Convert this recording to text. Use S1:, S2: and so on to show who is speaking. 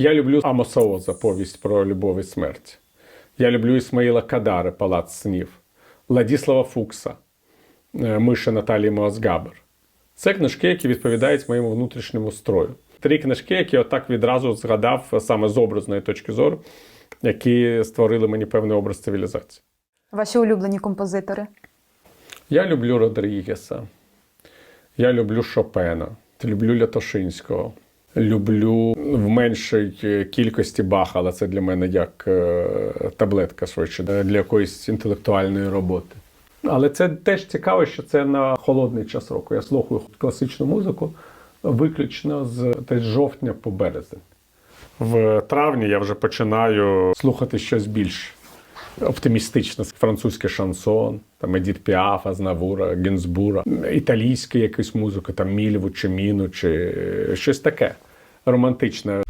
S1: Я люблю Амоса Оза, повість про любов і смерть. Я люблю Ісмаїла Кадари, Палац снів, Ладіслава Фукса, е, Миша Наталії Моазгабер. Це книжки, які відповідають моєму внутрішньому строю. Три книжки, які отак відразу згадав саме з образної точки зору, які створили мені певний образ цивілізації.
S2: Ваші улюблені композитори?
S1: Я люблю Родрігеса, я люблю Шопена, люблю Лятошинського, люблю в меншій кількості Баха, але це для мене як е, таблетка швидше для якоїсь інтелектуальної роботи. Але це теж цікаво, що це на холодний час року. Я слухаю класичну музику виключно з десь жовтня по березень. В травні я вже починаю слухати щось більш оптимістичне. Французький шансон, там Едіт Піаф, Азнавура, Гінзбура, італійська якась музика, там Мільву чи Міну, чи щось таке романтичне.